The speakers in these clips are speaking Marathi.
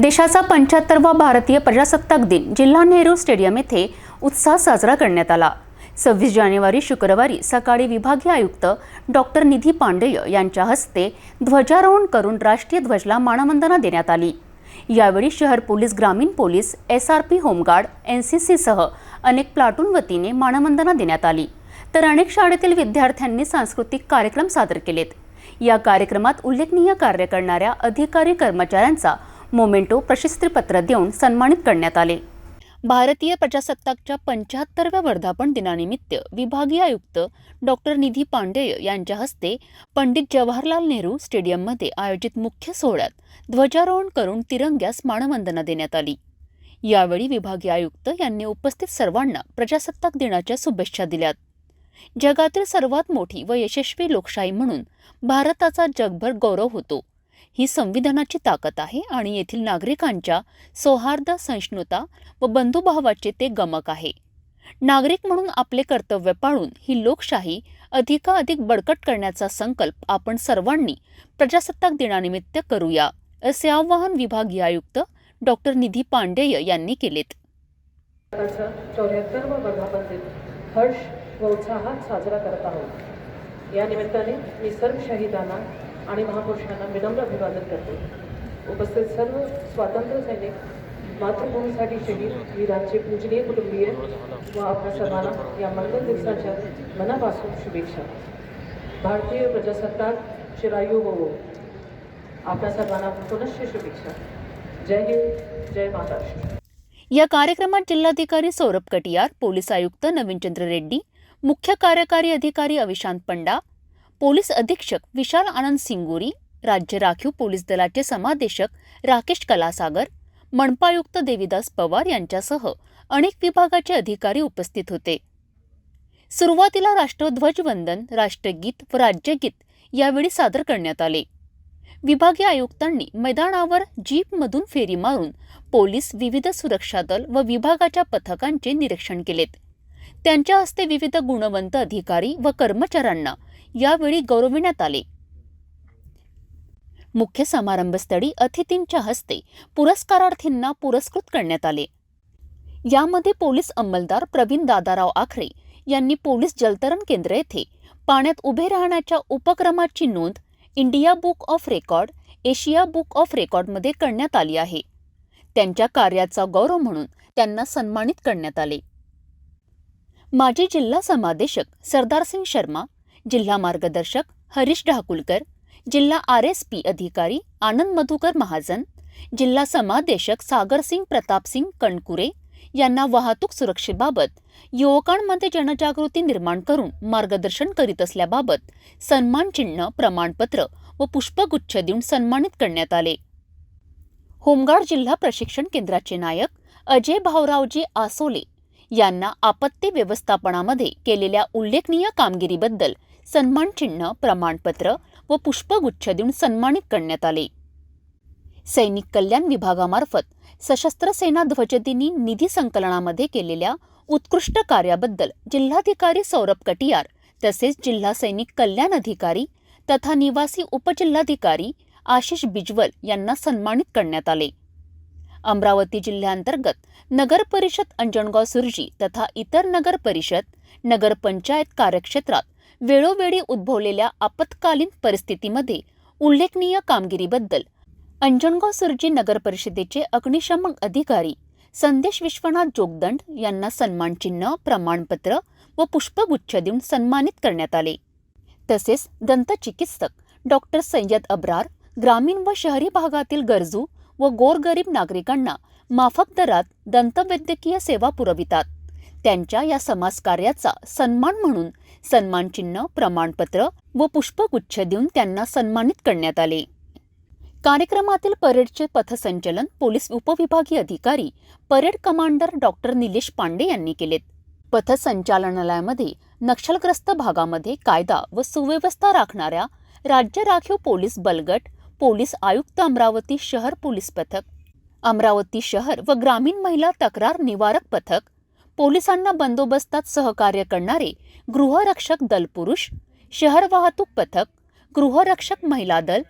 देशाचा पंच्याहत्तरवा भारतीय प्रजासत्ताक दिन जिल्हा नेहरू स्टेडियम येथे उत्साह साजरा करण्यात आला. सव्वीस जानेवारी शुक्रवारी सकाळी विभागीय आयुक्त डॉक्टर निधी पांडेय यांच्या हस्ते ध्वजारोहण करून राष्ट्रीय ध्वजला मानवंदना देण्यात आली. यावेळी शहर पोलीस ग्रामीण police S R P home guard N C सीसह अनेक प्लाटून वतीने मानवंदना देण्यात आली. तर अनेक शाळेतील विद्यार्थ्यांनी सांस्कृतिक कार्यक्रम सादर केलेत. या कार्यक्रमात उल्लेखनीय कार्य करणाऱ्या अधिकारी कर्मचाऱ्यांचा मोमेंटो प्रशस्तीपत्र देऊन सन्मानित करण्यात आले. भारतीय प्रजासत्ताकच्या पंच्याहत्तरव्या वर्धापन दिनानिमित्त विभागीय आयुक्त डॉक्टर निधी पांडेय यांच्या हस्ते पंडित जवाहरलाल नेहरू स्टेडियममध्ये आयोजित मुख्य सोहळ्यात ध्वजारोहण करून तिरंग्यास मानवंदना देण्यात आली. यावेळी विभागीय आयुक्त यांनी उपस्थित सर्वांना प्रजासत्ताक दिनाच्या शुभेच्छा दिल्यात. जगातील सर्वात मोठी व यशस्वी लोकशाही म्हणून भारताचा जगभर गौरव होतो. ही संविधानाची ताकद आहे आणि येथील नागरिकांच्या सौहार्द सहिष्णुता व बंधुभावाचे ते गमक आहे. नागरिक म्हणून आपले कर्तव्य पाळून ही लोकशाही अधिकाधिक बळकट करण्याचा संकल्प आपण सर्वांनी प्रजासत्ताक दिनानिमित्त करूया असे आवाहन विभागीय आयुक्त डॉक्टर निधी पांडेय यांनी केलेत. चौऱ्याहत्तरवा हर्ष व उत्साहात साजरा करत आहोत. या निमित्ताने मी सर्व शहीदांना आणि महापुरुषांना विनम्र अभिवादन करते. उपस्थित सर्व स्वातंत्र्य सैनिक मातृभूमीसाठी शहीद वीरांचे पूजनीय कुटुंबीय व आपल्या सर्वांना या मंगल दिवसाच्या मनापासून शुभेच्छा. भारतीय प्रजासत्ताक चिरायू होवो आपल्या सर्वांना पुनश्च शुभेच्छा. जय हिंद जय महाराष्ट्र. या कार्यक्रमात जिल्हाधिकारी सौरभ कटियार पोलीस आयुक्त नवीनचंद्र रेड्डी मुख्य कार्यकारी अधिकारी अविशांत पंडा पोलीस अधीक्षक विशाल आनंद सिंगोरी राज्य राखीव पोलीस दलाचे समादेशक राकेश कलासागर मनपायुक्त देविदास पवार यांच्यासह अनेक विभागाचे अधिकारी उपस्थित होते. सुरुवातीला राष्ट्रध्वजवंदन राष्ट्रगीत व राज्यगीत यावेळी सादर करण्यात आले. विभागीय आयुक्तांनी मैदानावर जीपमधून फेरी मारून पोलीस विविध सुरक्षा दल व विभागाच्या पथकांचे निरीक्षण केलेत. त्यांच्या हस्ते विविध गुणवंत अधिकारी व कर्मचाऱ्यांना यावेळी गौरविण्यात आले. मुख्य समारंभस्थळी अतिथींच्या हस्ते पुरस्कारार्थींना पुरस्कृत करण्यात आले. यामध्ये पोलीस अंमलदार प्रवीण दादाराव आखरे यांनी पोलीस जलतरण केंद्र येथे पाण्यात उभे राहण्याच्या उपक्रमाची नोंद India book of record Asia book of रेकॉर्डमध्ये करण्यात आली आहे. त्यांच्या कार्याचा गौरव म्हणून त्यांना सन्मानित करण्यात आले. माजी जिल्हा समादेशक सरदारसिंग शर्मा जिल्हा मार्गदर्शक हरीश ढाकुलकर जिल्हा आर एस पी अधिकारी आनंद मधुकर महाजन जिल्हा समादेशक सागरसिंग प्रतापसिंग कणकुरे यांना वाहतूक सुरक्षेबाबत युवकांमध्ये जनजागृती निर्माण करून मार्गदर्शन करीत असल्याबाबत सन्मान चिन्ह प्रमाणपत्र व पुष्पगुच्छ देऊन सन्मानित करण्यात आले. होमगार्ड जिल्हा प्रशिक्षण केंद्राचे नायक अजय भाऊरावजी आसोले यांना आपत्ती व्यवस्थापनामध्ये केलेल्या उल्लेखनीय कामगिरीबद्दल सन्मानचिन्ह प्रमाणपत्र व पुष्पगुच्छ देऊन सन्मानित करण्यात आले. सैनिक कल्याण विभागामार्फत सशस्त्र सेना ध्वजदिनी निधी संकलनामध्ये केलेल्या उत्कृष्ट कार्याबद्दल जिल्हाधिकारी सौरभ कटियार तसेच जिल्हा सैनिक कल्याण अधिकारी तथा निवासी उपजिल्हाधिकारी आशिष बिजवल यांना सन्मानित करण्यात आले. अमरावती जिल्ह्याअंतर्गत नगर परिषद अंजणगाव सुरजी तथा इतर नगर परिषद नगरपंचायत कार्यक्षेत्रात वेळोवेळी उद्भवलेल्या आपत्कालीन परिस्थितीमध्ये उल्लेखनीय कामगिरीबद्दल अंजणगाव सुरजी नगर परिषदेचे अग्निशमन अधिकारी संदेश विश्वनाथ जोगदंड यांना सन्मानचिन्ह प्रमाणपत्र व पुष्पगुच्छ देऊन सन्मानित करण्यात आले. तसेच दंतचिकित्सक डॉक्टर सय्यद अब्रार ग्रामीण व शहरी भागातील गरजू व गोरगरीब नागरिकांना माफक दरात दंतवैद्यकीय सेवा पुरवितात. त्यांच्या या समाजकार्याचा सन्मान म्हणून सन्मानचिन्ह प्रमाणपत्र व पुष्पगुच्छ देऊन त्यांना सन्मानित करण्यात आले. कार्यक्रमातील परेडचे पथसंचलन पोलीस उपविभागीय अधिकारी parade commander doctor Nilesh Pande यांनी केलेत. पथसंचालनालयामध्ये नक्षलग्रस्त भागामध्ये कायदा व सुव्यवस्था राखणाऱ्या राज्य राखीव पोलीस बलगट पोलीस आयुक्त अमरावती शहर पोलीस पथक अमरावती शहर व ग्रामीण महिला तक्रार निवारक पथक पोलिसांना बंदोबस्तात सहकार्य करणारे गृहरक्षक दल पुरुष शहर वाहतूक पथक गृहरक्षक महिला दल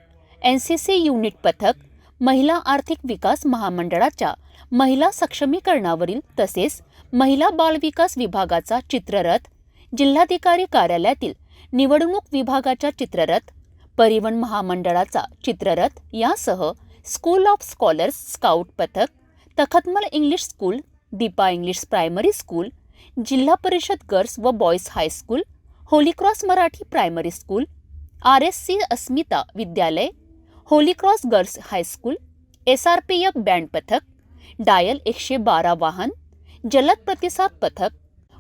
एन सी सी युनिट पथक महिला आर्थिक विकास महामंडळाच्या महिला सक्षमीकरणावरील तसेच महिला बालविकास विभागाचा चित्ररथ जिल्हाधिकारी कार्यालयातील निवडणूक विभागाच्या चित्ररथ परिवहन महामंडळाचा चित्ररथ यासह स्कूल ऑफ स्कॉलर्स स्काउट पथक Takhatmal English school Deepa English primary school Zilla Parishad girls व boys high school holy cross Marathi primary school R S C Asmita Vidyalaya holy cross girls high school S R P F band पथक डायल एकशे बारा वाहन जलद प्रतिसाद पथक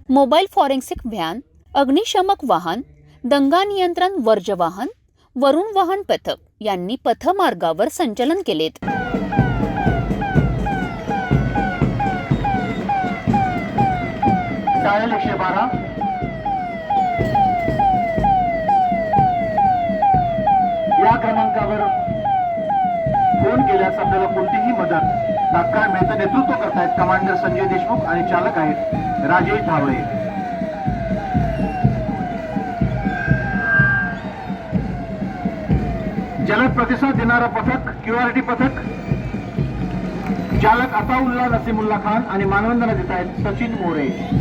मोबाईल फॉरेन्सिक व्हॅन अग्निशमक वाहन दंगा नियंत्रण वर्ज वाहन वरुण वाहन पथक यांनी पथमार्गावर संचलन केलेत. डायल एकशे बारा. या क्रमांकावर फोन केल्यास आपल्याला कोणतीही मदत तात्काळ मिळतं. नेतृत्व करतायत कमांडर संजय देशमुख आणि चालक आहेत राजेश धावळे. जलद प्रतिसाद देणारं पथक क्यूआरटी पथक. चालक अताउल्ला नसीमुल्ला खान आणि मानवंदना देत आहेत Sachin More.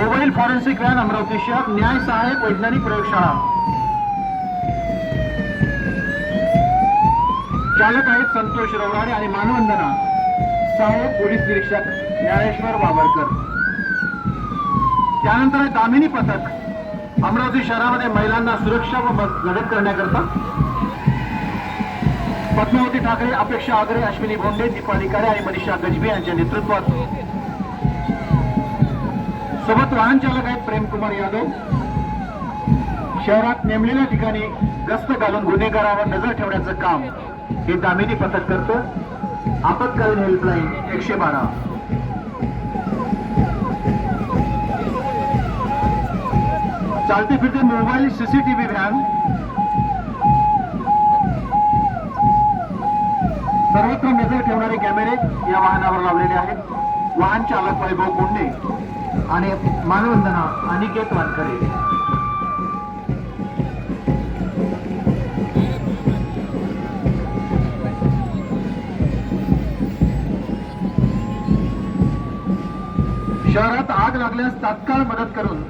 Mobile forensic van Amravati शहर न्याय सहाय्यक वैज्ञानिक प्रयोगशाळा. चालक आहेत संतोष रवराडे आणि मानवंदना. सहाय्यक पोलीस निरीक्षक ज्ञानेश्वर वावरकर. त्यानंतर आहे दामिनी पथक. अमरावती शहरामध्ये महिलांना सुरक्षा व मदत करण्याकरता. पद्मावती ठाकरे अपेक्षा आगरे अश्विनी भोंडे दीपा निकारे आणि मनीषा गजबी यांच्या नेतृत्वात. सोबत वाहन चालक आहेत प्रेमकुमार यादव. शहरात नेमलेल्या ठिकाणी गस्त घालून गुन्हेगारावर नजर ठेवण्याचं काम हे दामिनी पथक करतं. आपत्कालीन हेल्पलाईन एकशे बारा. चालते फिरते मोबाईल सीसीटीव्ही व्हॅन. सर्वत्र नजर ठेवणारे कॅमेरे या वाहनावर लावलेले आहेत. वाहन चालक वैभव कोंडे आणि मानवंदना अनिकेत वानखरे शहरात आग लागल्यास तात्काळ मदत करून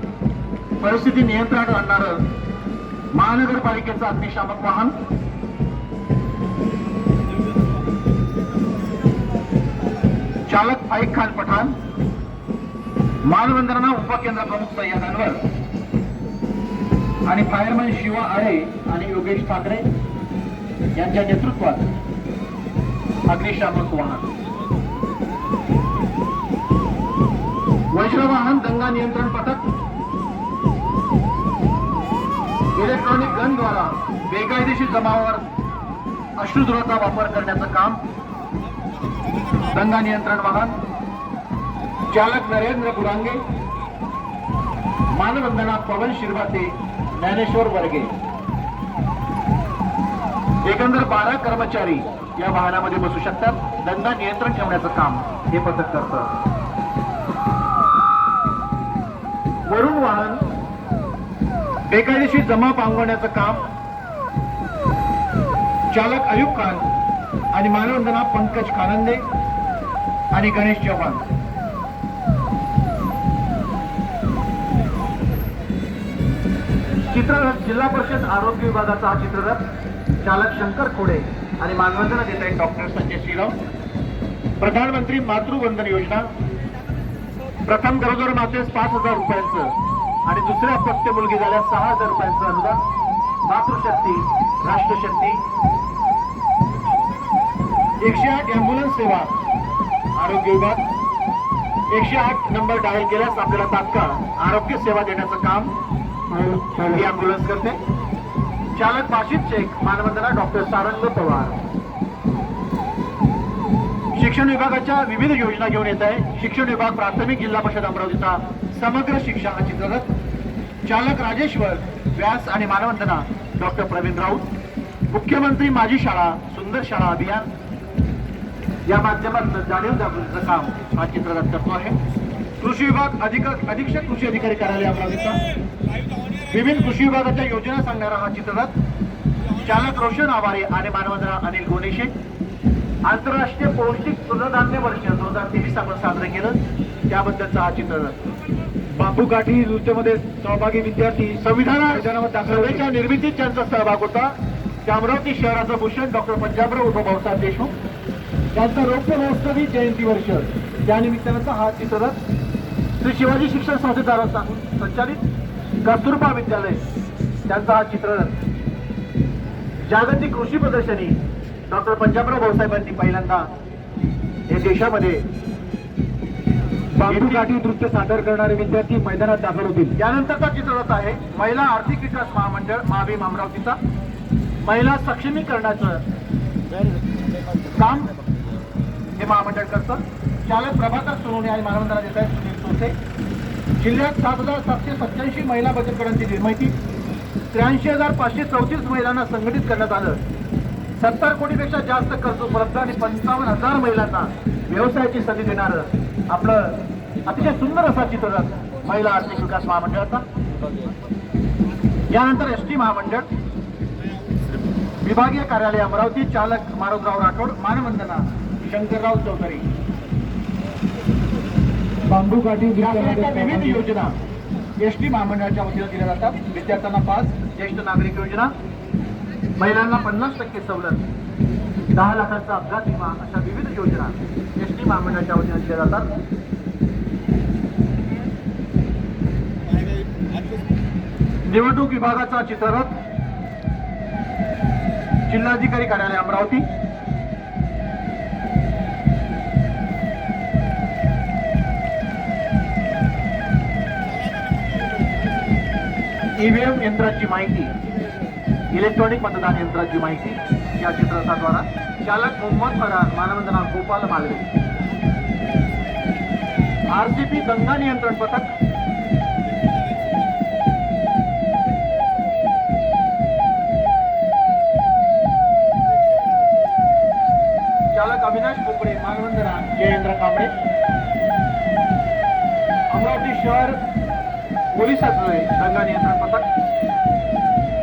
परिस्थिती नियंत्रणात आणणारं महानगरपालिकेचं अग्निशामक वाहन. चालक फाईक खान पठाण. मानवंदना उपकेंद्र प्रमुख सय्यद अनवर आणि फायरमॅन शिवा आळे आणि योगेश ठाकरे यांच्या नेतृत्वात अग्निशामक वाहन. वैष्णव दंगा नियंत्रण पथक. इलेक्ट्रॉनिक गनद्वारा बेकायदेशीर जमावावर अश्रुधुराचा वापर करण्याचं काम. दंगा नियंत्रण वाहन. चालक नरेंद्र बुरांगे मानवंदना पवन शिरभाते ज्ञानेश्वर वर्गे. एकंदर बारा कर्मचारी या वाहनामध्ये बसू शकतात. दंगा नियंत्रण ठेवण्याचं काम हे पथक करत. वरुण वाहन बेकायदेशीर जमा पांगवण्याचं काम. चालक अयुब खान आणि मानवंदना पंकज कानंदे आणि गणेश चव्हाण. चित्ररथ जिल्हा परिषद आरोग्य विभागाचा हा चित्ररथ. चालक शंकर खोडे आणि मानवंदना देत आहेत डॉक्टर संजय श्रीराव प्रधानमंत्री मातृवंदन योजना. प्रथम गरोदर मातेस पाच हजार रुपयांचं आणि दुसऱ्या अपत्य मुलगी झाल्यास सहा हजार रुपयांचं अनुदान. मातृशक्ती राष्ट्रशक्ती. एकशे आठ अँब्युलन्स सेवा आरोग्य विभाग. एकशे आठ नंबर डायल केल्यास आपल्याला तात्काळ आरोग्य सेवा देण्याचं काम. ही अँब्युलन्स करते. चालक भाषित शेख मानवंदना डॉक्टर सारंग पवार. शिक्षण विभागाच्या विविध योजना घेऊन येत आहे. शिक्षण विभाग प्राथमिक जिल्हा परिषद अमरावतीचा समग्र शिक्षा हा चित्ररथ चालक राजेश्वर व्यास आणि मानवंदना डॉक्टर प्रवीण राऊत. मुख्यमंत्री माझी शाळा सुंदर शाळा अभियान. या माध्यमातून जाणीव जागृतीचं काम हा चित्ररथ करतो आहे. कृषी विभाग अधिक अधीक्षक कृषी अधिकारी कार्यालय अमरावतीचा. विविध कृषी विभागाच्या योजना सांगणारा हा चित्ररथ. चालक रोशन आवारे आणि मानवंदना अनिल गोनेशे. आंतरराष्ट्रीय पौष्टिक तृणधान्य वर्ष दोन हजार तेवीस आपण साजरं केलं. त्याबद्दलचा हा चित्ररथ. बापू काठी नृत्यमध्ये सहभागी विद्यार्थी संविधानाच्या निर्मितीत त्यांचा सहभाग होता. त्या अमरावती शहराचं भूषण डॉक्टर पंजाबराव उद्धव भाऊसाहेब देशमुख. त्यांचा रौप्य महोत्सवी जयंती वर्ष. त्यानिमित्तानं हा चित्ररथ. श्री शिवाजी शिक्षण संस्थेद्वारा संचालित कस्तुरबा विद्यालय. त्यांचा हा चित्ररथ. जागतिक कृषी प्रदर्शनी डॉक्टर पंजाबराव भाऊसाहेबांनी पहिल्यांदा हे देशामध्ये काठी नृत्य सादर करणारे विद्यार्थी मैदानात दाखल होतील. यानंतरचा चित्ररथ आहे महिला आर्थिक विकास महामंडळ महावीम अमरावतीचा. महिला सक्षमीकरणाचं काम हे महामंडळ करतं. चालक प्रभाकर सोनवणे आणि मानवंदना देत आहेत सुनील सोसे. जिल्ह्यात सात हजार सातशे सत्याऐंशी महिला बचत गटांची निर्मिती त्र्याऐंशी हजार पाचशे चौतीस महिलांना संघटित करण्यात आलं. सत्तर कोटीपेक्षा जास्त कर्ज उपलब्ध आणि पंचावन्न हजार महिलांना व्यवसायाची संधी देणारं आपलं अतिशय सुंदर असा चित्र महिला आर्थिक विकास महामंडळाचा. यानंतर एस टी महामंडळ विभागीय कार्यालय अमरावती चालक मारुतराव राठोड मानवंदना शंकरराव चौधरी. बांबू काठी विविध योजना एस टी महामंडळाच्या वतीनं दिल्या जातात. विद्यार्थ्यांना पास ज्येष्ठ नागरिक योजना महिलांना पन्नास टक्के सवलत दहा लाखांचा अपघात विमा अशा विविध योजना एस टी महामंडळाच्या वतीनं दिल्या जातात. निवडणूक विभागाचा चित्ररथ जिल्हाधिकारी कार्यालय अमरावती ईव्हीएम यंत्राची माहिती इलेक्ट्रॉनिक मतदान यंत्राची माहिती या चित्ररथाद्वारा चालक मोहम्मद फरार मानवंदना गोपाल मालवे. आरसीपी दंगा नियंत्रण पथक चालक अविनाश कोकडे मानवंदना जयेंद्र कांबळे अमरावती शहर पोलिसाचं दंगा नियंत्रण पथक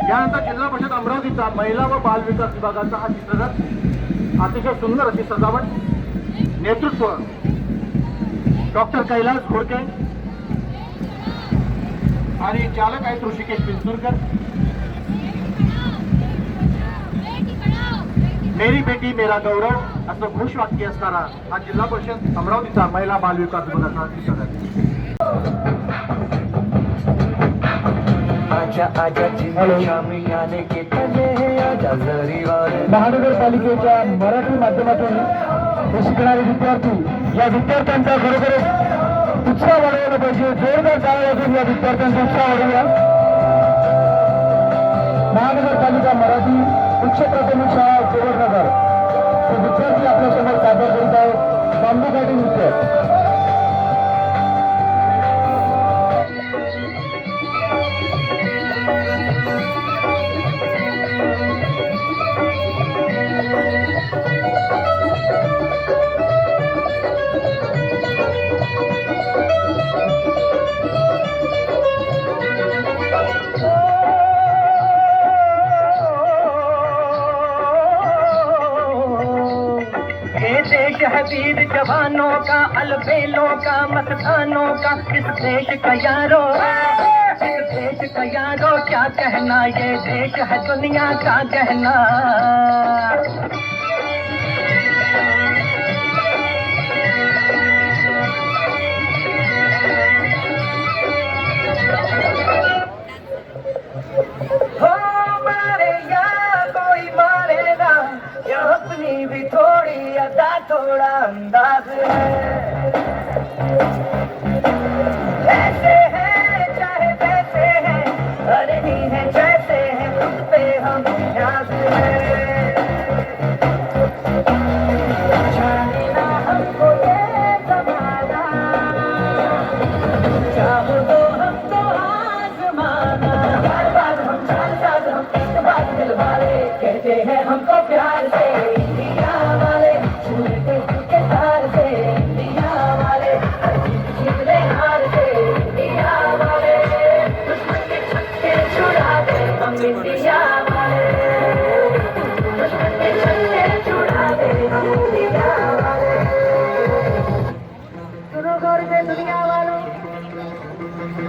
यानंतर जिल्हा परिषद अमरावतीचा महिला व बाल विकास विभागाचा हा चित्ररथ अतिशय सुंदर अशी सजावट नेतृत्व डॉक्टर कैलास घोडके आणि चालक आहेत ऋषिकेश पिंचुरकर. मेरी बेटी मेरा गौरव असं घोषवाक्य असणारा हा जिल्हा परिषद अमरावतीचा महिला बाल विकास विभागाचा चित्ररथ. आजा आजा आने के तले आजा वाले महानगरपालिकेच्या मराठी माध्यमातून हे शिकणारे विद्यार्थी या विद्यार्थ्यांचा खरोखरच उत्साह वाढवला पाहिजे जोरदार टाळ्या वाजवून या विद्यार्थ्यांचा उत्साह वाढवूया. महानगरपालिका मराठी उच्च प्राथमिक शाळा सेवकनगर हे विद्यार्थी आपल्यासमोर सादर करीत आहेत. बांबू काठी नृत्य. लाल बेलों का मतदानों का इस देश का यारो। इस देश का यारो क्या कहना ये देश है दुनिया का कहना?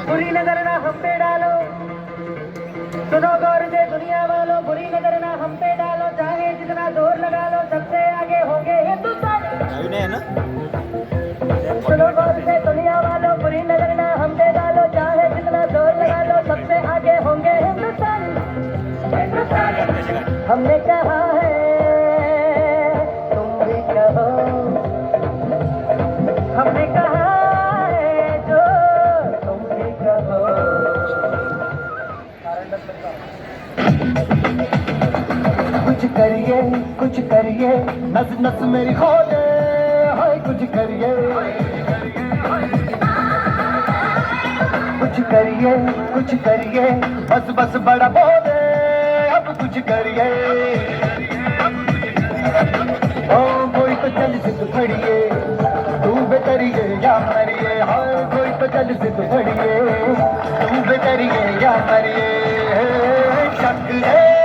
नजर ना हम पे डालो सुनो गौर से दुनिया वालों बुरी नजर ना हम पे डालो चाहे जितना जोर लगा लो सबसे आगे होंगे हिंदुस्तान सुनो गौर से दुनिया वालों बुरी नजर ना? हम पे डालो चाहे जितना जोर लगा लो सबसे आगे होंगे हिंदुस्तान हमने कहा कुछ करिए कुछ करिए। नस नस मेरी खोले। हाय कुछ करिए। कुछ करिए कुछ करिए। बस बस बड़ा बोले। अब कुछ करिए। ओ कोई तो चल सिद्ध खड़िए। बेतरिए या मरिए हर कोई पतल बेतर बेतरि या मरिए शक है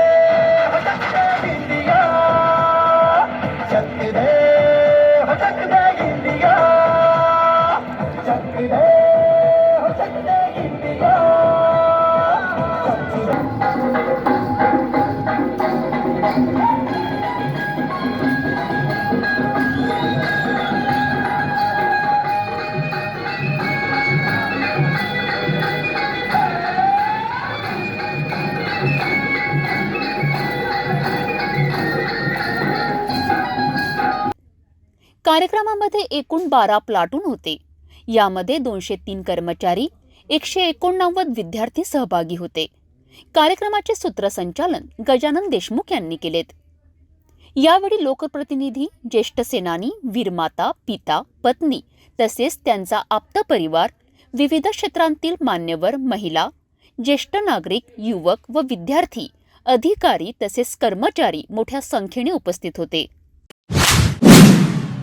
कार्यक्रमामध्ये एकूण बारा प्लाटून होते. यामध्ये दोनशे तीन कर्मचारी एकशे एकोणनव्वद विद्यार्थी सहभागी होते. कार्यक्रमाचे सूत्रसंचालन गजानन देशमुख यांनी केलेत. यावेळी लोकप्रतिनिधी ज्येष्ठ सेनानी वीरमाता पिता पत्नी तसेच त्यांचा आप्त परिवार विविध क्षेत्रांतील मान्यवर महिला ज्येष्ठ नागरिक युवक व विद्यार्थी अधिकारी तसेच कर्मचारी मोठ्या संख्येने उपस्थित होते.